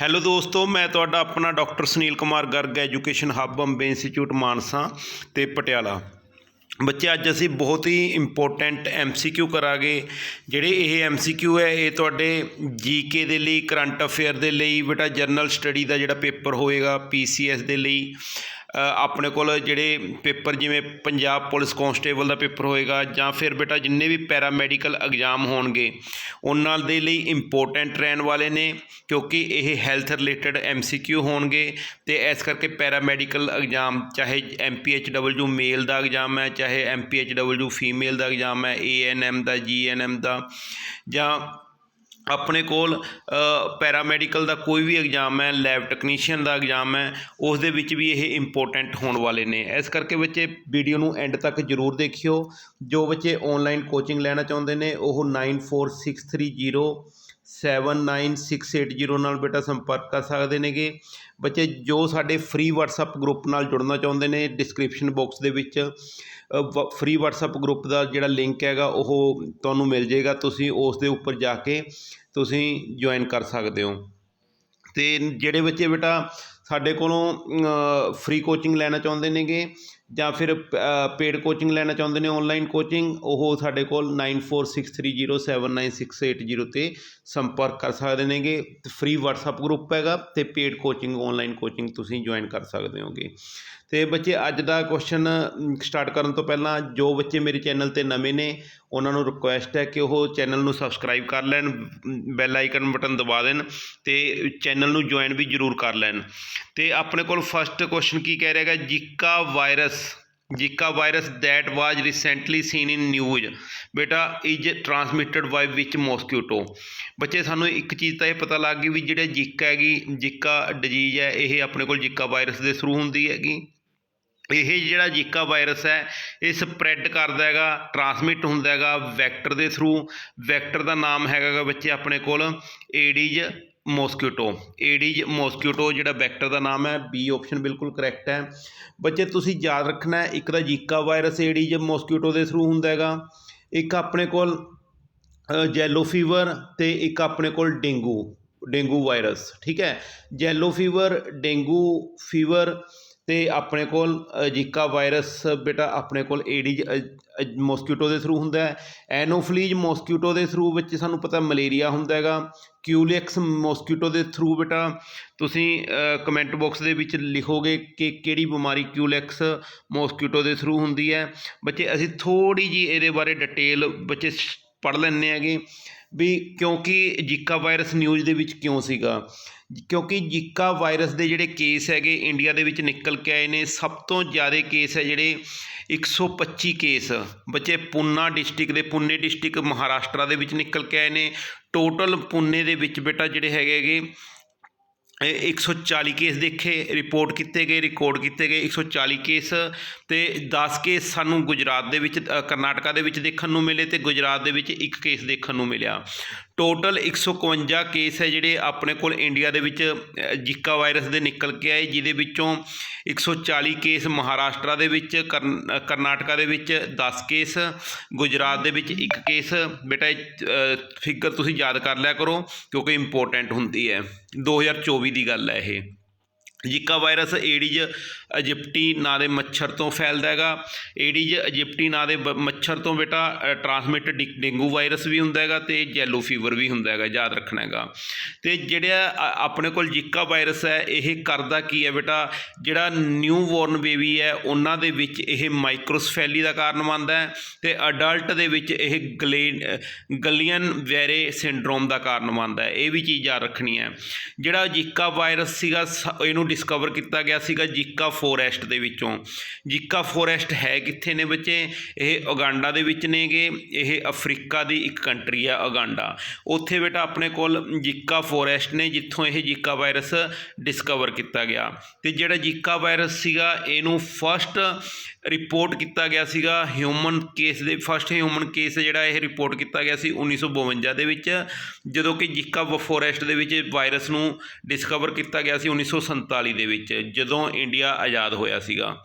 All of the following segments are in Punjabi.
ਹੈਲੋ ਦੋਸਤੋ, ਮੈਂ ਤੁਹਾਡਾ ਆਪਣਾ doctor Sunil Kumar Garg, education hub Ambe institute, Mansa ਤੇ ਪਟਿਆਲਾ। ਬੱਚੇ, ਅੱਜ ਅਸੀਂ ਬਹੁਤ ਹੀ ਇੰਪੋਰਟੈਂਟ ਐਮਸੀਕਿਊ ਕਰਾਂਗੇ। ਜਿਹੜੇ ਇਹ ਐਮਸੀਕਿਊ ਹੈ, ਇਹ ਤੁਹਾਡੇ ਜੀਕੇ ਦੇ ਲਈ, ਕਰੰਟ ਅਫੇਅਰ ਦੇ ਲਈ, ਬੇਟਾ ਜਰਨਲ ਸਟੱਡੀ ਦਾ ਜਿਹੜਾ ਪੇਪਰ ਹੋਏਗਾ ਪੀਸੀਐਸ ਦੇ ਲਈ। ਆਪਣੇ ਕੋਲ ਜਿਹੜੇ ਪੇਪਰ ਜਿਵੇਂ ਪੰਜਾਬ ਪੁਲਿਸ ਕਾਂਸਟੇਬਲ ਦਾ ਪੇਪਰ ਹੋਏਗਾ ਜਾਂ ਫਿਰ ਬੇਟਾ ਜਿੰਨੇ ਵੀ ਪੈਰਾਮੈਡੀਕਲ ਐਗਜ਼ਾਮ ਹੋਣਗੇ, ਉਹਨਾਂ ਦੇ ਲਈ ਇੰਪੋਰਟੈਂਟ ਰਹਿਣ ਵਾਲੇ ਨੇ ਕਿਉਂਕਿ ਇਹ ਹੈਲਥ ਰਿਲੇਟਡ ਐਮਸੀਕਿਊ ਹੋਣਗੇ ਤੇ ਇਸ ਕਰਕੇ ਪੈਰਾਮੈਡੀਕਲ ਐਗਜ਼ਾਮ ਚਾਹੇ ਐਮਪੀਐਚਡਬਲਯੂ ਮੇਲ ਦਾ ਐਗਜ਼ਾਮ ਹੈ, ਚਾਹੇ ਐਮਪੀਐਚਡਬਲਯੂ ਫੀਮੇਲ ਦਾ ਐਗਜ਼ਾਮ ਹੈ ਏਐਨਐਮ ਦਾ ਜੀਐਨਐਮ ਦਾ ਜਾਂ ਆਪਣੇ ਕੋਲ ਪੈਰਾਮੈਡੀਕਲ ਦਾ ਕੋਈ ਵੀ ਐਗਜ਼ਾਮ ਹੈ ਲੈਬ ਟੈਕਨੀਸ਼ੀਅਨ ਦਾ ਐਗਜ਼ਾਮ ਹੈ ਉਸ ਦੇ ਵਿੱਚ ਵੀ ਇਹ ਇੰਪੋਰਟੈਂਟ ਹੋਣ ਵਾਲੇ ਨੇ। ਇਸ ਕਰਕੇ ਬੱਚੇ ਵੀਡੀਓ ਨੂੰ ਐਂਡ ਤੱਕ ਜਰੂਰ ਦੇਖਿਓ। ਜੋ ਬੱਚੇ ਆਨਲਾਈਨ ਕੋਚਿੰਗ ਲੈਣਾ ਚਾਹੁੰਦੇ ਨੇ, ਉਹ 94630 79680 ਨਾਲ ਬੇਟਾ ਸੰਪਰਕ ਕਰ ਸਕਦੇ ਨੇਗੇ। ਬੱਚੇ ਜੋ ਸਾਡੇ ਫ੍ਰੀ WhatsApp ਗਰੁੱਪ ਨਾਲ ਜੁੜਨਾ ਚਾਹੁੰਦੇ ਨੇ ਡਿਸਕ੍ਰਿਪਸ਼ਨ ਬਾਕਸ ਦੇ ਵਿੱਚ। ਵ ਫਰੀ ਵਟਸਐਪ ਗਰੁੱਪ ਦਾ ਜਿਹੜਾ ਲਿੰਕ ਹੈਗਾ, ਉਹ ਤੁਹਾਨੂੰ ਮਿਲ ਜਾਏਗਾ। ਤੁਸੀਂ ਉਸ ਦੇ ਉੱਪਰ ਜਾ ਕੇ ਤੁਸੀਂ ਜੁਆਇਨ ਕਰ ਸਕਦੇ ਹੋ। ਅਤੇ ਜਿਹੜੇ ਬੱਚੇ ਬੇਟਾ ਸਾਡੇ ਕੋਲੋਂ ਫ੍ਰੀ ਕੋਚਿੰਗ ਲੈਣਾ ਚਾਹੁੰਦੇ ਨੇਗੇ, ਜਾਂ ਫਿਰ ਪੇਡ ਕੋਚਿੰਗ ਲੈਣਾ ਚਾਹੁੰਦੇ ਨੇ ਆਨਲਾਈਨ ਕੋਚਿੰਗ ਉਹ ਸਾਡੇ ਕੋਲ 9463079680 ਤੇ ਸੰਪਰਕ ਕਰ ਸਕਦੇ ਨੇਗੇ। ਫ੍ਰੀ WhatsApp ਗਰੁੱਪ ਹੈਗਾ ਤੇ ਪੇਡ ਕੋਚਿੰਗ ਆਨਲਾਈਨ ਕੋਚਿੰਗ ਤੁਸੀਂ ਜੁਆਇਨ ਕਰ ਸਕਦੇ ਹੋਗੇ। ਅਤੇ ਬੱਚੇ ਅੱਜ ਦਾ ਕੁਸ਼ਚਨ ਸਟਾਰਟ ਕਰਨ ਤੋਂ ਪਹਿਲਾਂ ਜੋ ਬੱਚੇ ਮੇਰੇ ਚੈਨਲ ਤੇ ਨਵੇਂ ਨੇ, ਉਹਨਾਂ ਨੂੰ ਰਿਕੁਐਸਟ ਹੈ ਕਿ ਉਹ ਚੈਨਲ ਨੂੰ ਸਬਸਕ੍ਰਾਈਬ ਕਰ ਲੈਣ ਬੈਲ ਆਈਕਨ ਬਟਨ ਦਬਾ ਦੇਣ ਅਤੇ ਚੈਨਲ ਨੂੰ ਜੁਆਇਨ ਵੀ ਜਰੂਰ ਕਰ ਲੈਣ। ਅਤੇ ਆਪਣੇ ਕੋਲ ਫਸਟ ਕੁਸ਼ਚਨ ਕੀ ਕਹਿ ਰਿਹਾ ਹੈਗਾ? Zika virus Zika virus that was recently seen in news ਬੇਟਾ is transmitted by which mosquito ਬੱਚੇ, ਸਾਨੂੰ ਇੱਕ ਚੀਜ਼ ਤਾਂ ਇਹ ਪਤਾ ਲੱਗ ਗਈ ਵੀ ਜਿਹੜੇ ਜੀਕਾ ਹੈਗੀ ਜਿਕਾ ਡਿਜੀਜ਼ ਹੈ, ਇਹ ਆਪਣੇ ਕੋਲ ਜਿਕਾ ਵਾਇਰਸ ਦੇ ਥਰੂ ਹੁੰਦੀ ਹੈਗੀ। ਇਹ ਜਿਹੜਾ ਜੀਕਾ ਵਾਇਰਸ ਹੈ, ਇਹ ਸਪਰੈਡ ਕਰਦਾ ਹੈਗਾ ਟਰਾਂਸਮਿਟ ਹੁੰਦਾ ਹੈਗਾ ਵੈਕਟਰ ਦੇ ਥਰੂ ਵੈਕਟਰ ਦਾ ਨਾਮ ਹੈਗਾ ਬੱਚੇ ਆਪਣੇ ਕੋਲ ਏਡੀਜ ਮੋਸਕੀਟੋ ਏਡੀਜ ਮੋਸਕੀਟੋ ਜਿਹੜਾ ਵੈਕਟਰ ਦਾ ਨਾਮ ਹੈ ਬੀ ਆਪਸ਼ਨ ਬਿਲਕੁਲ ਕਰੈਕਟ ਹੈ। ਬੱਚੇ ਤੁਸੀਂ ਯਾਦ ਰੱਖਣਾ ਹੈ ਇੱਕ ਤਾਂ ਜੀਕਾ ਵਾਇਰਸ ਏਡੀਜ ਮੋਸਕੀਟੋ ਦੇ ਥਰੂ ਹੁੰਦਾ ਹੈਗਾ, ਇੱਕ ਆਪਣੇ ਕੋਲ ਜੈਲੋ ਫੀਵਰ ਤੇ ਇੱਕ ਆਪਣੇ ਕੋਲ ਡੇਂਗੂ ਡੇਂਗੂ ਵਾਇਰਸ, ਠੀਕ ਹੈ? ਜੈਲੋ ਫੀਵਰ ਡੇਂਗੂ ਫੀਵਰ ਅਤੇ ਆਪਣੇ ਕੋਲ ਜੀਕਾ ਵਾਇਰਸ ਬੇਟਾ ਆਪਣੇ ਕੋਲ ਏਡੀਜ ਮੋਸਕੀਟੋ ਦੇ ਥਰੂ ਹੁੰਦਾ ਐਨੋਫਲੀਜ ਮੋਸਕੀਟੋ ਦੇ ਥਰੂ ਵਿੱਚ ਸਾਨੂੰ ਪਤਾ ਮਲੇਰੀਆ ਹੁੰਦਾ ਹੈਗਾ। ਕਿਊਲੈਕਸ ਮੋਸਕੀਟੋ ਦੇ ਥਰੂ ਬੇਟਾ, ਤੁਸੀਂ ਕਮੈਂਟ ਬਾਕਸ ਦੇ ਵਿੱਚ ਲਿਖੋਗੇ ਕਿ ਕਿਹੜੀ ਬਿਮਾਰੀ ਕਿਊਲੈਕਸ ਮੋਸਕੀਟੋ ਦੇ ਥਰੂ ਹੁੰਦੀ ਹੈ। ਬੱਚੇ, ਅਸੀਂ ਥੋੜੀ ਜੀ ਇਹਦੇ ਬਾਰੇ ਡਿਟੇਲ ਬੱਚੇ ਪੜ੍ਹ ਲੈਂਦੇ ਹੈਗੇ। ਵੀ ਕਿਉਂਕਿ ਜੀਕਾ ਵਾਇਰਸ ਨਿਊਜ਼ ਦੇ ਵਿੱਚ ਕਿਉਂ ਸੀਗਾ? ਕਿਉਂਕਿ ਜੀਕਾ ਵਾਇਰਸ ਦੇ ਜਿਹੜੇ ਕੇਸ ਹੈਗੇ ਇੰਡੀਆ ਦੇ ਵਿੱਚ ਨਿਕਲ ਕੇ ਆਏ ਨੇ, ਸਭ ਤੋਂ ਜ਼ਿਆਦਾ ਕੇਸ ਹੈ ਜਿਹੜੇ 125 ਕੇਸ ਬੱਚੇ ਪੁੰਨਾ ਡਿਸਟ੍ਰਿਕਟ ਦੇ, ਪੁੰਨੇ ਡਿਸਟ੍ਰਿਕਟ ਮਹਾਰਾਸ਼ਟਰ ਦੇ ਵਿੱਚ ਨਿਕਲ ਕੇ ਆਏ ਨੇ। ਟੋਟਲ ਪੁੰਨੇ ਦੇ ਵਿੱਚ ਬੇਟਾ ਜਿਹੜੇ ਹੈਗੇ ਇੱਕ ਸੌ ਚਾਲੀ ਕੇਸ ਦੇਖੇ, ਰਿਪੋਰਟ ਕੀਤੇ ਗਏ, ਰਿਕਾਰਡ ਕੀਤੇ ਗਏ 140 ਕੇਸ ਅਤੇ ਦਸ ਕੇਸ ਸਾਨੂੰ ਗੁਜਰਾਤ ਦੇ ਵਿੱਚ ਕਰਨਾਟਕਾ ਦੇ ਵਿੱਚ ਦੇਖਣ ਨੂੰ ਮਿਲੇ ਅਤੇ ਗੁਜਰਾਤ ਦੇ ਵਿੱਚ ਇੱਕ ਕੇਸ ਦੇਖਣ ਨੂੰ ਮਿਲਿਆ। ਟੋਟਲ 151 ਕੇਸ ਹੈ ਜਿਹੜੇ ਆਪਣੇ ਕੋਲ ਇੰਡੀਆ ਦੇ ਵਿੱਚ ਅ, ਜੀਕਾ ਵਾਇਰਸ ਦੇ ਨਿਕਲ ਕੇ ਆਏ ਜਿਹਦੇ ਵਿੱਚੋਂ 140 ਕੇਸ ਮਹਾਰਾਸ਼ਟਰ ਦੇ ਵਿੱਚ ਕਰਨ- ਕਰਨਾਟਕਾ ਦੇ ਵਿੱਚ 10 ਕੇਸ ਗੁਜਰਾਤ ਦੇ ਵਿੱਚ ਇੱਕ ਕੇਸ ਬੇਟਾ ਫਿਗਰ ਤੁਸੀਂ ਯਾਦ ਕਰ ਲਿਆ ਕਰੋ ਕਿਉਂਕਿ ਇੰਪੋਰਟੈਂਟ ਹੁੰਦੀ ਹੈ। 2024 ਦੀ ਗੱਲ ਹੈ ਇਹ। ਜੀਕਾ ਵਾਇਰਸ ਏਡੀਜ ਇਜਿਪਟੀ ਨਾਂ ਦੇ ਮੱਛਰ ਤੋਂ ਫੈਲਦਾ ਹੈਗਾ। ਏਡੀਜ ਇਜਿਪਟੀ ਨਾਂ ਦੇ ਬ- ਮੱਛਰ ਤੋਂ ਬੇਟਾ ਟਰਾਂਸਮਿਟ ਡੇਂਗੂ ਵਾਇਰਸ ਵੀ ਹੁੰਦਾ ਹੈਗਾ ਤੇ ਜੈਲੋ ਫੀਵਰ ਵੀ ਹੁੰਦਾ ਹੈਗਾ, ਯਾਦ ਰੱਖਣਾ ਹੈਗਾ। ਤੇ ਜਿਹੜਾ ਆਪਣੇ ਕੋਲ ਜੀਕਾ ਵਾਇਰਸ ਹੈ, ਇਹ ਕਰਦਾ ਕੀ ਹੈ ਬੇਟਾ? ਜਿਹੜਾ ਨਿਊ ਬੋਰਨ ਬੇਬੀ ਹੈ, ਉਹਨਾਂ ਦੇ ਵਿੱਚ ਇਹ ਮਾਈਕਰੋਸਫੈਲੀ ਦਾ ਕਾਰਨ ਬਣਦਾ ਹੈ ਤੇ ਅਡਲਟ ਦੇ ਵਿੱਚ ਇਹ ਗਲੇ ਗਲੀਅਨ ਵੈਰੇ ਸਿੰਡਰੋਮ ਦਾ ਕਾਰਨ ਬਣਦਾ ਹੈ। ਇਹ ਵੀ ਚੀਜ਼ ਯਾਦ ਰੱਖਣੀ ਹੈ। ਜਿਹੜਾ ਜੀਕਾ ਵਾਇਰਸ ਸੀਗਾ, ਸ- ਇਹਨੂੰ ਡਿਸਕਵਰ ਕੀਤਾ ਗਿਆ ਸੀਗਾ ਜੀਕਾ ਫੋਰੈਸਟ ਦੇ ਵਿੱਚੋਂ। ਜੀਕਾ ਫੋਰੈਸਟ ਹੈ ਕਿੱਥੇ ਨੇ ਬੱਚੇ? ਇਹ ਉਗਾਂਡਾ ਦੇ ਵਿੱਚ ਨੇਗੇ। ਇਹ ਅਫਰੀਕਾ ਦੀ ਇੱਕ ਕੰਟਰੀ ਆ, ਉਗਾਂਡਾ। ਉੱਥੇ ਬੇਟਾ ਆਪਣੇ ਕੋਲ ਜੀਕਾ ਫੋਰੈਸਟ ਨੇ, ਜਿੱਥੋਂ ਇਹ ਜੀਕਾ ਵਾਇਰਸ ਡਿਸਕਵਰ ਕੀਤਾ ਗਿਆ। ਤੇ ਜਿਹੜਾ ਜੀਕਾ ਵਾਇਰਸ ਸੀਗਾ, ਇਹਨੂੰ ਫਸਟ ਰਿਪੋਰਟ ਕੀਤਾ ਗਿਆ ਸੀਗਾ ਹਿਊਮਨ ਕੇਸ ਦੇ ਫਸਟ ਹਿਊਮਨ ਕੇਸ ਜਿਹੜਾ ਇਹ ਰਿਪੋਰਟ ਕੀਤਾ ਗਿਆ ਸੀ 1952 ਦੇ ਵਿੱਚ, ਜਦੋਂ ਕਿ ਜੀਕਾ ਫੋਰੈਸਟ ਦੇ ਵਿੱਚ ਵਾਇਰਸ ਨੂੰ ਡਿਸਕਵਰ ਕੀਤਾ ਗਿਆ ਸੀ 1947 ਦੇ ਵਿੱਚ, ਜਦੋਂ ਇੰਡੀਆ ਆਜ਼ਾਦ ਹੋਇਆ ਸੀਗਾ।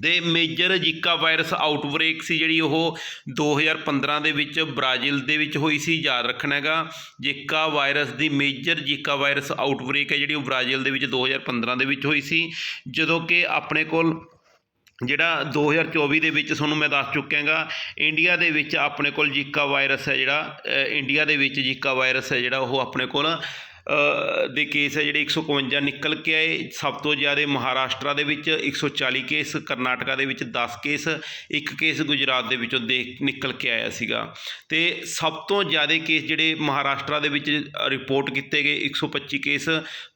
ਦੇ ਮੇਜਰ ਜੀਕਾ ਵਾਇਰਸ ਆਊਟਬ੍ਰੇਕ ਸੀ ਜਿਹੜੀ ਉਹ 2015 ਦੇ ਵਿੱਚ ਬ੍ਰਾਜ਼ੀਲ ਦੇ ਵਿੱਚ ਹੋਈ ਸੀ, ਯਾਦ ਰੱਖਣਾ ਹੈਗਾ। ਜੀਕਾ ਵਾਇਰਸ ਦੀ ਮੇਜਰ ਜੀਕਾ ਵਾਇਰਸ ਆਊਟਬ੍ਰੇਕ ਹੈ ਜਿਹੜੀ ਉਹ ਬ੍ਰਾਜ਼ੀਲ ਦੇ ਵਿੱਚ 2015 ਦੇ ਵਿੱਚ ਹੋਈ ਸੀ, ਜਦੋਂ ਕਿ ਆਪਣੇ ਕੋਲ ਜਿਹੜਾ 2024 ਦੇ ਵਿੱਚ ਤੁਹਾਨੂੰ ਮੈਂ ਦੱਸ ਚੁੱਕਿਆਗਾ ਇੰਡੀਆ ਦੇ ਵਿੱਚ ਆਪਣੇ ਕੋਲ ਜੀਕਾ ਵਾਇਰਸ ਹੈ ਜਿਹੜਾ ਇੰਡੀਆ ਦੇ ਵਿੱਚ ਜੀਕਾ ਵਾਇਰਸ ਹੈ ਜਿਹੜਾ, ਉਹ ਆਪਣੇ ਕੋਲ ਦੇ ਕੇਸ ਹੈ ਜਿਹੜੇ 151 ਨਿਕਲ ਕੇ ਆਏ, ਸਭ ਤੋਂ ਜ਼ਿਆਦਾ ਮਹਾਰਾਸ਼ਟਰ ਦੇ ਵਿੱਚ 140 ਕੇਸ ਕਰਨਾਟਕਾ ਦੇ ਵਿੱਚ 10 ਕੇਸ ਇੱਕ ਕੇਸ ਗੁਜਰਾਤ ਦੇ ਵਿੱਚੋਂ ਦੇਖ ਨਿਕਲ ਕੇ ਆਇਆ ਸੀਗਾ। ਤੇ ਸਭ ਤੋਂ ਜ਼ਿਆਦਾ ਕੇਸ ਜਿਹੜੇ ਮਹਾਰਾਸ਼ਟਰ ਦੇ ਵਿੱਚ ਰਿਪੋਰਟ ਕੀਤੇ ਗਏ 125 ਕੇਸ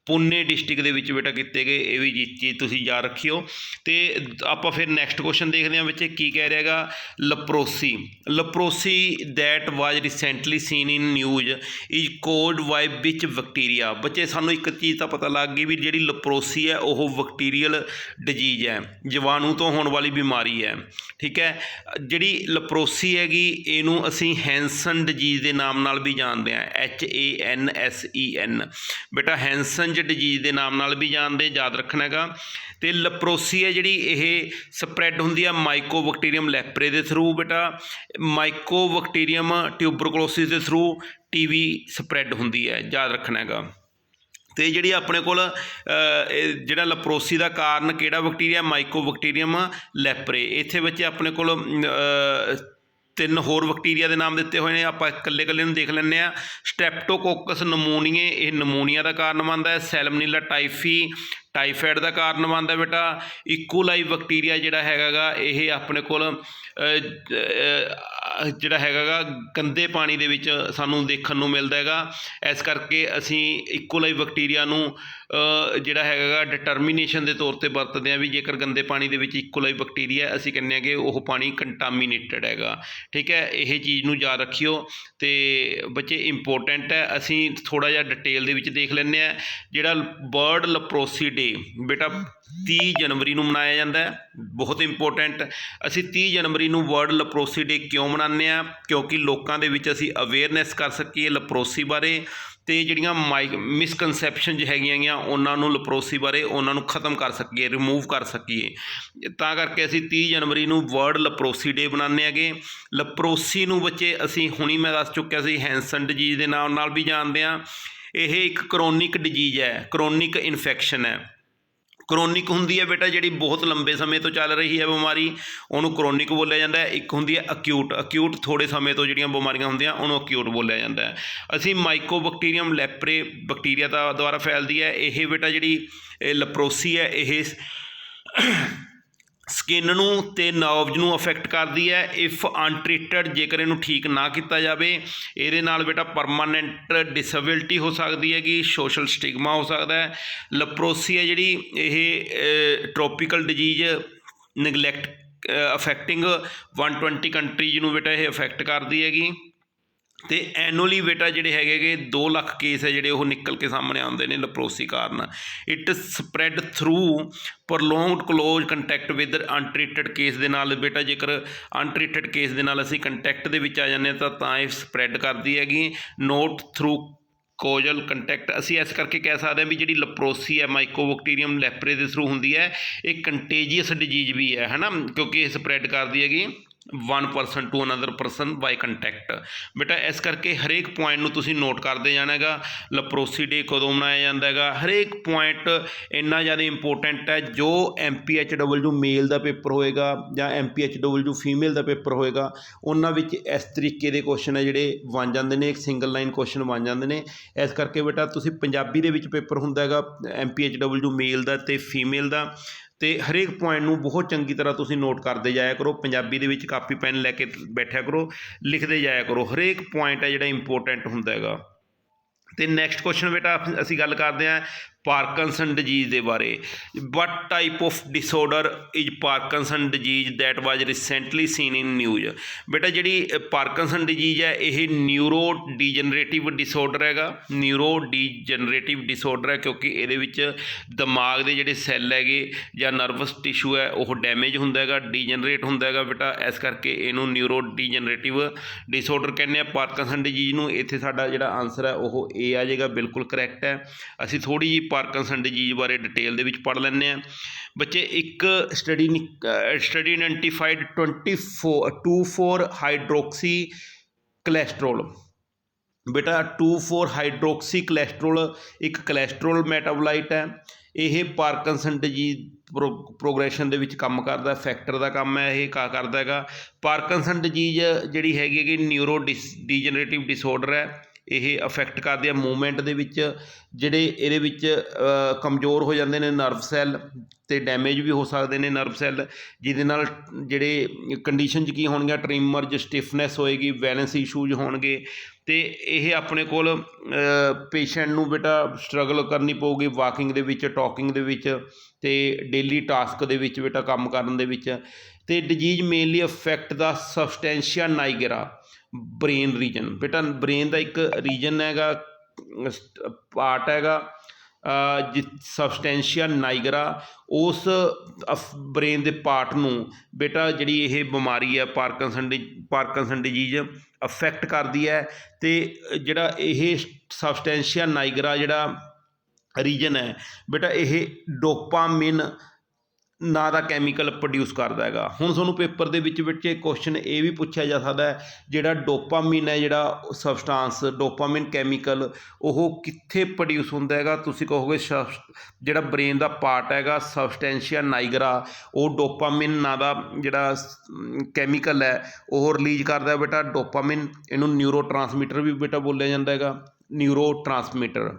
ਪੂਨੇ ਡਿਸਟ੍ਰਿਕਟ ਦੇ ਵਿੱਚ ਬੇਟਾ ਕੀਤੇ ਗਏ, ਇਹ ਵੀ ਜੀ- ਚੀਜ਼ ਤੁਸੀਂ ਯਾਦ ਰੱਖਿਓ। ਤੇ ਆਪਾਂ ਫਿਰ ਨੈਕਸਟ ਕੁਐਸਚਨ ਦੇਖਦੇ ਹਾਂ ਵਿੱਚ ਕੀ ਕਹਿ ਰਿਹਾ ਹੈਗਾ, leprosy. Leprosy that was recently seen in news is caused by which bacteria ਬੱਚੇ, ਸਾਨੂੰ ਇੱਕ ਚੀਜ਼ ਤਾਂ ਪਤਾ ਲੱਗ ਗਈ ਵੀ ਜਿਹੜੀ ਲਪਰੋਸੀ ਹੈ, ਉਹ ਬੈਕਟੀਰੀਅਲ ਡਿਜੀਜ਼ ਹੈ। ਜੀਵਾਣੂ ਤੋਂ ਹੋਣ ਵਾਲੀ ਬਿਮਾਰੀ ਹੈ। ਠੀਕ ਹੈ? ਜਿਹੜੀ ਲਪਰੋਸੀ ਹੈਗੀ, ਇਹਨੂੰ ਅਸੀਂ ਹੈਂਸਨ ਡਿਜੀਜ਼ ਦੇ ਨਾਮ ਨਾਲ ਵੀ ਜਾਣਦੇ ਹਾਂ। H A N S E ਐਨ ਬੇਟਾ ਹੈਂਸਨ ਡਿਜੀਜ਼ ਦੇ ਨਾਮ ਨਾਲ ਵੀ ਜਾਣਦੇ, ਯਾਦ ਰੱਖਣਾ ਹੈਗਾ। ਤੇ ਲਪਰੋਸੀ ਹੈ ਜਿਹੜੀ ਇਹ ਸਪਰੈਡ ਹੁੰਦੀ ਆ ਮਾਈਕੋਬੈਕਟੀਰੀਅਮ ਲੈਪਰੇ ਦੇ ਥਰੂ ਬੇਟਾ। ਮਾਈਕੋਬੈਕਟੀਰੀਅਮ ਟਿਊਬਰਕਲੋਸਿਸ ਦੇ ਥਰੂ ਟੀਵੀ ਸਪਰੈਡ ਹੁੰਦੀ ਹੈ, ਯਾਦ ਰੱਖਣਾ ਹੈਗਾ। ਤੇ ਜਿਹੜੀ ਆਪਣੇ ਕੋਲ ਇਹ ਜਿਹੜਾ ਲਪਰੋਸੀ ਦਾ ਕਾਰਨ ਕਿਹੜਾ ਬੈਕਟੀਰੀਆ ਮਾਈਕੋਬੈਕਟੀਰੀਅਮ ਲੈਪਰੇ ਇੱਥੇ ਬੱਚੇ ਆਪਣੇ ਕੋਲ ਤਿੰਨ ਹੋਰ ਬੈਕਟੀਰੀਆ ਦੇ ਨਾਮ ਦਿੱਤੇ ਹੋਏ ਨੇ, ਆਪਾਂ ਇਕੱਲੇ ਇਕੱਲੇ ਨੂੰ ਦੇਖ ਲੈਂਦੇ ਆ ਸਟ੍ਰੈਪਟੋਕੋਕਸ ਨਮੂਨੀਏ ਇਹ ਨਮੂਨੀਆ ਦਾ ਕਾਰਨ ਬਣਦਾ ਹੈ। ਸੈਲਮਨੀਲਾ ਟਾਈਫੀ ਟਾਈਫਾਈਡ ਦਾ ਕਾਰਨ ਬਣਦਾ ਬੇਟਾ। ਇਕੋਲਾਈ ਬੈਕਟੀਰੀਆ ਜਿਹੜਾ ਹੈਗਾਗਾ ਇਹ ਆਪਣੇ ਕੋਲ ਅ, ਅ, ਜਿਹੜਾ ਹੈਗਾਗਾ ਗੰਦੇ ਪਾਣੀ ਦੇ ਵਿੱਚ ਸਾਨੂੰ ਦੇਖਣ ਨੂੰ ਮਿਲਦਾ ਹੈਗਾ। ਇਸ ਕਰਕੇ ਅਸੀਂ ਇਕੋਲਾਈ ਬੈਕਟੀਰੀਆ ਨੂੰ ਅ, ਜਿਹੜਾ ਹੈਗਾਗਾ ਡਿਟਰਮੀਨੇਸ਼ਨ ਦੇ ਤੌਰ ਤੇ ਵਰਤਦੇ ਹਾਂ ਵੀ ਜੇਕਰ ਗੰਦੇ ਪਾਣੀ ਦੇ ਵਿੱਚ ਇਕੋਲਾਈ ਬੈਕਟੀਰੀਆ ਅਸੀਂ ਕਹਿੰਦੇ ਹਾਂ ਕਿ ਉਹ ਪਾਣੀ ਕੰਟਾਮੀਨੇਟਡ ਹੈਗਾ। ਠੀਕ ਹੈ ਇਹ ਚੀਜ਼ ਨੂੰ ਯਾਦ ਰੱਖਿਓ ਤੇ ਬੱਚੇ ਇੰਪੋਰਟੈਂਟ ਹੈ। ਅਸੀਂ ਥੋੜਾ ਜਿਹਾ ਡਿਟੇਲ ਦੇ ਵਿੱਚ ਦੇਖ ਲੈਂਦੇ ਆ ਜਿਹੜਾ ਬਰਡ ਲਪਰੋਸੀ ਡੇ। ਬੇਟਾ 30 ਜਨਵਰੀ ਨੂੰ ਮਨਾਇਆ ਜਾਂਦਾ ਹੈ। ਬਹੁਤ ਇੰਪੋਰਟੈਂਟ ਅਸੀਂ 30 ਜਨਵਰੀ ਨੂੰ ਵਰਲਡ ਲਪਰੋਸੀ ਡੇ ਕਿਉਂ ਮਨਾਉਂਦੇ ਆ ਕਿਉਂਕਿ ਲੋਕਾਂ ਦੇ ਵਿੱਚ ਅਸੀਂ ਅਵੇਅਰਨੈਸ ਕਰ ਸਕੀਏ ਲਪਰੋਸੀ ਬਾਰੇ ਤੇ ਜਿਹੜੀਆਂ ਮਾਈ ਮਿਸਕਨਸੈਪਸ਼ਨ ਹੈਗੀਆਂ ਗੀਆਂ, ਉਹਨਾਂ ਨੂੰ ਲਪਰੋਸੀ ਬਾਰੇ ਉਹਨਾਂ ਨੂੰ ਖਤਮ ਕਰ ਸਕੀਏ ਰਿਮੂਵ ਕਰ ਸਕੀਏ। ਤਾਂ ਕਰਕੇ ਅਸੀਂ 30 ਜਨਵਰੀ ਨੂੰ ਵਰਲਡ ਲਪਰੋਸੀ ਡੇ ਮਨਾਉਂਦੇ ਹੈਗੇ। ਲਪਰੋਸੀ ਨੂੰ ਬੱਚੇ, ਅਸੀਂ ਹੁਣੀ ਮੈਂ ਦੱਸ ਚੁੱਕਿਆ ਸੀ ਹੈਂਸਨ ਡਿਜੀਜ਼ ਦੇ ਨਾਮ ਨਾਲ ਵੀ ਜਾਣਦੇ ਆ ਇਹ ਇੱਕ ਕਰੋਨਿਕ ਡਿਜੀਜ਼ ਹੈ, ਕਰੋਨਿਕ ਇਨਫੈਕਸ਼ਨ ਹੈ। ਕਰੋਨਿਕ ਹੁੰਦੀ ਹੈ ਬੇਟਾ ਜਿਹੜੀ ਬਹੁਤ ਲੰਬੇ ਸਮੇਂ ਤੋਂ ਚੱਲ ਰਹੀ ਹੈ ਬਿਮਾਰੀ, ਉਹਨੂੰ ਕਰੋਨਿਕ ਬੋਲਿਆ ਜਾਂਦਾ ਹੈ। ਇੱਕ ਹੁੰਦੀ ਹੈ ਅਕਿਊਟ ਅਕਿਊਟ ਥੋੜੇ ਸਮੇਂ ਤੋਂ ਜਿਹੜੀਆਂ ਬਿਮਾਰੀਆਂ ਹੁੰਦੀਆਂ, ਉਹਨੂੰ ਅਕਿਊਟ ਬੋਲਿਆ ਜਾਂਦਾ ਹੈ। ਅਸੀਂ ਮਾਈਕੋਬੈਕਟੀਰੀਅਮ ਲੈਪਰੇ ਬੈਕਟੀਰੀਆ ਦਾ ਦੁਆਰਾ ਫੈਲਦੀ ਹੈ। ਇਹ ਬੇਟਾ ਜਿਹੜੀ ਇਹ ਲਪਰੋਸੀ ਹੈ, ਇਹ ਸਕਿਨ ਨੂੰ ਤੇ ਨਰਵਜ਼ ਨੂੰ ਅਫੈਕਟ ਕਰਦੀ ਹੈ। ਇਫ ਅਨਟ੍ਰੀਟਡ ਜੇਕਰ ਇਹਨੂੰ ਠੀਕ ਨਾ ਕੀਤਾ ਜਾਵੇ, ਇਹਦੇ ਨਾਲ ਬੇਟਾ ਪਰਮਾਨੈਂਟ ਡਿਸੇਬਿਲਟੀ ਹੋ ਸਕਦੀ ਹੈਗੀ ਸੋਸ਼ਲ ਸਟਿਗਮਾ ਹੋ ਸਕਦਾ ਹੈ। ਲਪਰੋਸੀ ਹੈ ਜਿਹੜੀ, ਇਹ tropical disease neglect affecting 120 countries ਨੂੰ ਬੇਟਾ ਇਹ ਅਫੈਕਟ ਕਰਦੀ ਹੈਗੀ। ਤੇ ਐਨੂਅਲੀ ਬੇਟਾ ਜਿਹੜੇ ਹੈਗੇ 2 ਲੱਖ ਕੇਸ ਹੈ ਜਿਹੜੇ ਉਹ ਨਿਕਲ ਕੇ ਸਾਹਮਣੇ ਆਉਂਦੇ ਨੇ ਲਪਰੋਸੀ ਕਾਰਨ। It spread through prolonged close contact with untreated case ਦੇ ਨਾਲ। ਬੇਟਾ, ਜੇਕਰ ਅਨਟ੍ਰੀਟਡ ਕੇਸ ਦੇ ਨਾਲ ਅਸੀਂ ਕੰਟੈਕਟ ਦੇ ਵਿੱਚ ਆ ਜਾਂਦੇ ਹਾਂ, ਤਾਂ ਤਾਂ ਇਹ ਸਪਰੈਡ ਕਰਦੀ ਹੈਗੀ। ਨੋਟ ਥਰੂ ਕੋਜਲ ਕੰਟੈਕਟ ਅਸੀਂ ਇਸ ਕਰਕੇ ਕਹਿ ਸਕਦੇ ਹਾਂ ਵੀ ਜਿਹੜੀ ਲਪਰੋਸੀ ਹੈ ਮਾਈਕੋਬੈਕਟੀਰੀਅਮ ਲੈਪਰੇ ਦੇ ਥਰੂ ਹੁੰਦੀ ਹੈ, ਇਹ ਕੰਟੇਜੀਅਸ ਡਿਜੀਜ਼ ਵੀ ਹੈ, ਹਨਾ? ਕਿਉਂਕਿ ਇਹ ਸਪਰੈਡ ਕਰਦੀ ਹੈਗੀ। One person to another person by contact ਬੇਟਾ, ਇਸ ਕਰਕੇ ਹਰੇਕ ਪੁਆਇੰਟ ਨੂੰ ਤੁਸੀਂ ਨੋਟ ਕਰਦੇ ਜਾਣਾ ਹੈਗਾ। ਲਪਰੋਸੀ ਡੇ ਕਦੋਂ ਮਨਾਇਆ ਜਾਂਦਾ ਹੈਗਾ? ਹਰੇਕ ਪੁਆਇੰਟ ਇੰਨਾ ਜ਼ਿਆਦਾ ਇੰਪੋਰਟੈਂਟ ਹੈ, ਜੋ ਐਮਪੀਐਚਡਬਲਯੂ ਮੇਲ ਦਾ ਪੇਪਰ ਹੋਏਗਾ ਜਾਂ ਐਮਪੀਐਚਡਬਲਯੂ ਫੀਮੇਲ ਦਾ ਪੇਪਰ ਹੋਏਗਾ, ਉਹਨਾਂ ਵਿੱਚ ਇਸ ਤਰੀਕੇ ਦੇ ਕੁਐਸਚਨ ਹੈ ਜਿਹੜੇ ਬਣ ਜਾਂਦੇ ਨੇ, ਇੱਕ ਸਿੰਗਲ ਲਾਈਨ ਕੁਐਸਚਨ ਬਣ ਜਾਂਦੇ ਨੇ। ਇਸ ਕਰਕੇ ਬੇਟਾ, ਤੁਸੀਂ ਪੰਜਾਬੀ ਦੇ ਵਿੱਚ ਪੇਪਰ ਹੁੰਦਾ ਹੈਗਾ ਐਮਪੀਐਚਡਬਲਯੂ ਮੇਲ ਦਾ ਤੇ ਫੀਮੇਲ ਦਾ। ਅਤੇ ਹਰੇਕ ਪੁਆਇੰਟ ਨੂੰ ਬਹੁਤ ਚੰਗੀ ਤਰ੍ਹਾਂ ਤੁਸੀਂ ਨੋਟ ਕਰਦੇ ਜਾਇਆ ਕਰੋ, ਪੰਜਾਬੀ ਦੇ ਵਿੱਚ ਕਾਪੀ ਪੈਨ ਲੈ ਕੇ ਬੈਠਿਆ ਕਰੋ, ਲਿਖਦੇ ਜਾਇਆ ਕਰੋ, ਹਰੇਕ ਪੁਆਇੰਟ ਹੈ ਜਿਹੜਾ ਇੰਪੋਰਟੈਂਟ ਹੁੰਦਾ ਹੈਗਾ। ਤੇ ਨੈਕਸਟ ਕੁਐਸਚਨ ਬੇਟਾ, ਅਸੀਂ ਗੱਲ ਕਰਦੇ ਹਾਂ ਪਾਰਕਿੰਸਨ ਡਿਜੀਜ਼ ਦੇ ਬਾਰੇ। What type of disorder is Parkinson disease that was recently seen in news ਬੇਟਾ, ਜਿਹੜੀ ਪਾਰਕਿੰਸਨ ਡਿਜੀਜ਼ ਹੈ, ਇਹ ਨਿਊਰੋ ਡੀਜਨਰੇਟਿਵ ਡਿਸਆਰਡਰ ਹੈਗਾ। ਨਿਊਰੋ ਡੀਜਨਰੇਟਿਵ ਡਿਸਆਰਡਰ ਹੈ, ਕਿਉਂਕਿ ਇਹਦੇ ਵਿੱਚ ਦਿਮਾਗ ਦੇ ਜਿਹੜੇ ਸੈੱਲ ਹੈਗੇ ਜਾਂ ਨਰਵਸ ਟਿਸ਼ੂ ਹੈ, ਉਹ ਡੈਮੇਜ ਹੁੰਦਾ ਹੈਗਾ ਡੀਜਨਰੇਟ ਹੁੰਦਾ ਹੈਗਾ ਬੇਟਾ। ਇਸ ਕਰਕੇ ਇਹਨੂੰ ਨਿਊਰੋ ਡੀਜਨਰੇਟਿਵ ਡਿਸਆਰਡਰ ਕਹਿੰਦੇ ਆ। ਪਾਰਕਿੰਸਨ ਡਿਜੀਜ਼ ਨੂੰ ਇੱਥੇ ਸਾਡਾ ਜਿਹੜਾ ਆਨਸਰ ਹੈ, ਉਹ ਏ ਆ ਜਾਏਗਾ। ਬਿਲਕੁਲ ਕਰੈਕਟ ਹੈ। ਅਸੀਂ ਥੋੜੀ ਜਿਹੀ ਪਾਰਕਿੰਸਨ ਡਿਜੀਜ਼ ਬਾਰੇ ਡਿਟੇਲ ਦੇ ਵਿੱਚ ਪੜ੍ਹ ਲੈਂਦੇ ਹਾਂ। ਬੱਚੇ, ਇੱਕ study study identified 24 24 hydroxy cholesterol. ਬੇਟਾ 24 ਹਾਈਡਰੋਕਸੀ ਕੋਲੇਸਟ੍ਰੋਲ ਇੱਕ ਕੋਲੇਸਟ੍ਰੋਲ ਮੈਟਾਬੋਲਾਈਟ ਹੈ। ਇਹ ਪਾਰਕਿੰਸਨ ਡਿਜੀਜ਼ ਪ੍ਰੋਗਰੈਸ਼ਨ ਦੇ ਵਿੱਚ ਕੰਮ ਕਰਦਾ, ਫੈਕਟਰ ਦਾ ਕੰਮ ਹੈ, ਇਹ ਕਾ ਕਰਦਾ ਹੈਗਾ। ਪਾਰਕਿੰਸਨ ਡਿਜੀਜ਼ ਜਿਹੜੀ ਹੈਗੀ ਹੈਗੀ ਨਿਊਰੋ ਡੀਜਨਰੇਟਿਵ ਡਿਸਆਰਡਰ ਹੈ। ਇਹ ਅਫੈਕਟ ਕਰਦੇ ਆ ਮੂਵਮੈਂਟ ਦੇ ਵਿੱਚ, ਜਿਹੜੇ ਇਹਦੇ ਵਿੱਚ ਕਮਜ਼ੋਰ ਹੋ ਜਾਂਦੇ ਨੇ ਨਰਵ ਸੈੱਲ ਤੇ ਡੈਮੇਜ ਵੀ ਹੋ ਸਕਦੇ ਨੇ ਨਰਵ ਸੈੱਲ ਜਿਹਦੇ ਨਾਲ ਜਿਹੜੇ ਕੰਡੀਸ਼ਨ 'ਚ ਕੀ ਹੋਣਗੀਆਂ ਟ੍ਰਿਮਰ ਸਟਿਫਨੈਸ ਹੋਏਗੀ ਬੈਲੈਂਸ ਇਸ਼ੂਜ਼ ਹੋਣਗੇ, ਤੇ ਇਹ ਆਪਣੇ ਕੋਲ ਪੇਸ਼ੈਂਟ ਨੂੰ ਬੇਟਾ ਸਟਰਗਲ ਕਰਨੀ ਪਊਗੀ ਵਾਕਿੰਗ ਦੇ ਵਿੱਚ ਟਾਕਿੰਗ ਦੇ ਵਿੱਚ, ਤੇ ਡੇਲੀ ਟਾਸਕ ਦੇ ਵਿੱਚ ਬੇਟਾ ਕੰਮ ਕਰਨ ਦੇ ਵਿੱਚ, ਤੇ ਡਿਜੀਜ਼ ਮੇਨਲੀ ਅਫੈਕਟ ਦਾ ਸਬਸਟੈਂਸ਼ੀਆ ਨਾਈਗਰਾ ਬ੍ਰੇਨ ਰੀਜਨ। ਬੇਟਾ, ਬ੍ਰੇਨ ਦਾ ਇੱਕ ਰੀਜਨ ਹੈਗਾ, ਪਾਰਟ ਹੈਗਾ ਜਿ ਸਬਸਟੈਂਸ਼ੀਆ ਨਾਈਗਰਾ ਉਸ ਬ੍ਰੇਨ ਦੇ ਪਾਰਟ ਨੂੰ ਬੇਟਾ ਜਿਹੜੀ ਇਹ ਬਿਮਾਰੀ ਹੈ, ਪਾਰਕਿੰਸਨ ਦੀ ਪਾਰਕਿੰਸਨ ਡਿਜੀਜ਼ ਅਫੈਕਟ ਕਰਦੀ ਹੈ ਤੇ ਜਿਹੜਾ ਇਹ ਸਬਸਟੈਂਸ਼ੀਆ ਨਾਈਗਰਾ ਜਿਹੜਾ ਰੀਜਨ ਹੈ, ਬੇਟਾ ਇਹ ਡੋਪਾਮਿਨ ਨਾਂ ਦਾ ਕੈਮੀਕਲ ਪ੍ਰੋਡਿਊਸ ਕਰਦਾ ਹੈਗਾ। ਹੁਣ ਤੁਹਾਨੂੰ ਪੇਪਰ ਦੇ ਵਿੱਚ ਵਿੱਚ ਕੁਐਸਚਨ ਇਹ ਵੀ ਪੁੱਛਿਆ ਜਾ ਸਕਦਾ ਜਿਹੜਾ ਡੋਪਾਮਿਨ ਹੈ, ਜਿਹੜਾ ਸਬਸਟਾਂਸ ਡੋਪਾਮਿਨ ਕੈਮੀਕਲ ਉਹ ਕਿੱਥੇ ਪ੍ਰੋਡਿਊਸ ਹੁੰਦਾ ਹੈਗਾ? ਤੁਸੀਂ ਕਹੋਗੇ ਸਬਸ- ਜਿਹੜਾ ਬ੍ਰੇਨ ਦਾ ਪਾਰਟ ਹੈਗਾ ਸਬਸਟੈਂਸ਼ੀਆ ਨਾਈਗਰਾ ਉਹ ਡੋਪਾਮਿਨ ਨਾਂ ਦਾ ਜਿਹੜਾ ਕੈਮੀਕਲ ਹੈ, ਉਹ ਰਿਲੀਜ਼ ਕਰਦਾ ਬੇਟਾ। ਡੋਪਾਮਿਨ ਇਹਨੂੰ ਨਿਊਰੋ ਟਰਾਂਸਮਿਟਰ ਵੀ ਬੇਟਾ ਬੋਲਿਆ ਜਾਂਦਾ ਹੈਗਾ। ਨਿਊਰੋ ਟਰਾਂਸਮਿਟਰ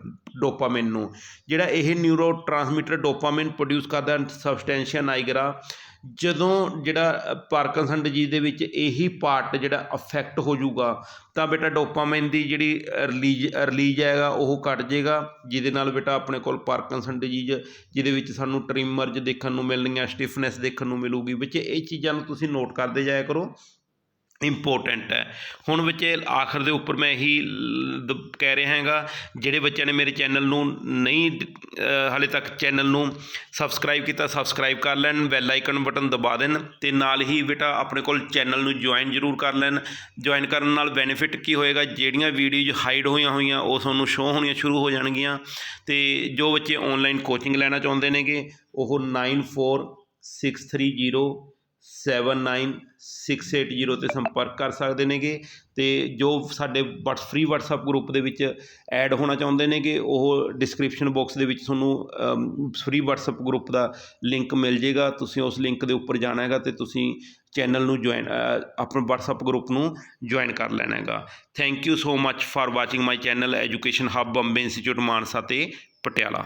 ਡੋਪਾਮਿਨ ਨੂੰ। ਜਿਹੜਾ ਇਹ ਨਿਊਰੋ ਟਰਾਂਸਮਿਟਰ ਡੋਪਾਮਿਨ ਪ੍ਰੋਡਿਊਸ ਕਰਦਾ ਸਬਸਟੈਂਸ਼ੀਆ ਨਾਈਗਰਾ ਜਦੋਂ ਜਿਹੜਾ ਪਾਰਕਿੰਸਨ ਡਿਜੀਜ਼ ਦੇ ਵਿੱਚ ਇਹੀ ਪਾਰਟ ਜਿਹੜਾ ਅਫੈਕਟ ਹੋ ਜਾਊਗਾ, ਤਾਂ ਬੇਟਾ ਡੋਪਾਮਾਈਨ ਦੀ ਜਿਹੜੀ ਰਿਲੀਜ਼ ਰਿਲੀਜ਼ ਹੈਗਾ, ਉਹ ਘਟ ਜਾਏਗਾ। ਜਿਹਦੇ ਨਾਲ ਬੇਟਾ ਆਪਣੇ ਕੋਲ ਪਾਰਕਿੰਸਨ ਡਿਜੀਜ਼ ਜਿਹਦੇ ਵਿੱਚ ਸਾਨੂੰ ਟ੍ਰਿਮਰਜ ਦੇਖਣ ਨੂੰ ਮਿਲਣਗੀਆਂ ਸਟਿਫਨੈਸ ਦੇਖਣ ਨੂੰ ਮਿਲੂਗੀ। ਵਿੱਚ ਇਹ ਚੀਜ਼ਾਂ ਨੂੰ ਤੁਸੀਂ ਨੋਟ ਕਰਦੇ ਜਾਇਆ ਕਰੋ। ਇੰਪੋਰਟੈਂਟ ਹੈ। ਹੁਣ ਬੱਚੇ ਆਖਰ ਦੇ ਉੱਪਰ ਮੈਂ ਇਹੀ ਲ- ਕਹਿ ਰਿਹਾ ਹੈਗਾ, ਜਿਹੜੇ ਬੱਚਿਆਂ ਨੇ ਮੇਰੇ ਚੈਨਲ ਨੂੰ ਨਹੀਂ ਹਾਲੇ ਤੱਕ ਚੈਨਲ ਨੂੰ ਸਬਸਕ੍ਰਾਈਬ ਕੀਤਾ ਸਬਸਕ੍ਰਾਈਬ ਕਰ ਲੈਣ ਬੈਲ ਆਈਕਨ ਬਟਨ ਦਬਾ ਦੇਣ ਤੇ ਨਾਲ ਹੀ ਬੇਟਾ ਆਪਣੇ ਕੋਲ ਚੈਨਲ ਨੂੰ ਜੁਆਇਨ ਜ਼ਰੂਰ ਕਰ ਲੈਣ। ਜੁਆਇਨ ਕਰਨ ਨਾਲ ਬੈਨੀਫਿਟ ਕੀ ਹੋਏਗਾ? ਜਿਹੜੀਆਂ ਵੀਡੀਓਜ਼ ਹਾਈਡ ਹੋਈਆਂ ਹੋਈਆਂ, ਉਹ ਤੁਹਾਨੂੰ ਸ਼ੋਅ ਹੋਣੀਆਂ ਸ਼ੁਰੂ ਹੋ ਜਾਣਗੀਆਂ। ਤੇ ਜੋ ਬੱਚੇ ਆਨਲਾਈਨ ਕੋਚਿੰਗ ਲੈਣਾ ਚਾਹੁੰਦੇ ਨੇਗੇ, ਉਹ 94630 79680 ਤੇ ਸੰਪਰਕ ਕਰ ਸਕਦੇ ਨੇਗੇ ਤੇ ਜੋ ਸਾਡੇ ਵਟਸ ਫ੍ਰੀ WhatsApp ਗਰੁੱਪ ਦੇ ਵਿੱਚ ਐਡ ਹੋਣਾ ਚਾਹੁੰਦੇ ਨੇਗੇ, ਉਹ ਡਿਸਕ੍ਰਿਪਸ਼ਨ ਬਾਕਸ ਦੇ ਵਿੱਚ ਤੁਹਾਨੂੰ ਫ੍ਰੀ WhatsApp ਗਰੁੱਪ ਦਾ ਲਿੰਕ ਮਿਲ ਜੇਗਾ। ਤੁਸੀਂ ਉਸ ਲਿੰਕ ਦੇ ਉੱਪਰ ਜਾਣਾ ਹੈਗਾ ਤੇ ਤੁਸੀਂ ਚੈਨਲ ਨੂੰ ਜੁਆਇਨ ਆਪਣੇ WhatsApp ਗਰੁੱਪ ਨੂੰ ਜੁਆਇਨ ਕਰ ਲੈਣਾ ਹੈਗਾ। Thank you so much for watching my channel education hub Bombay institute Mansa ਤੇ ਪਟਿਆਲਾ।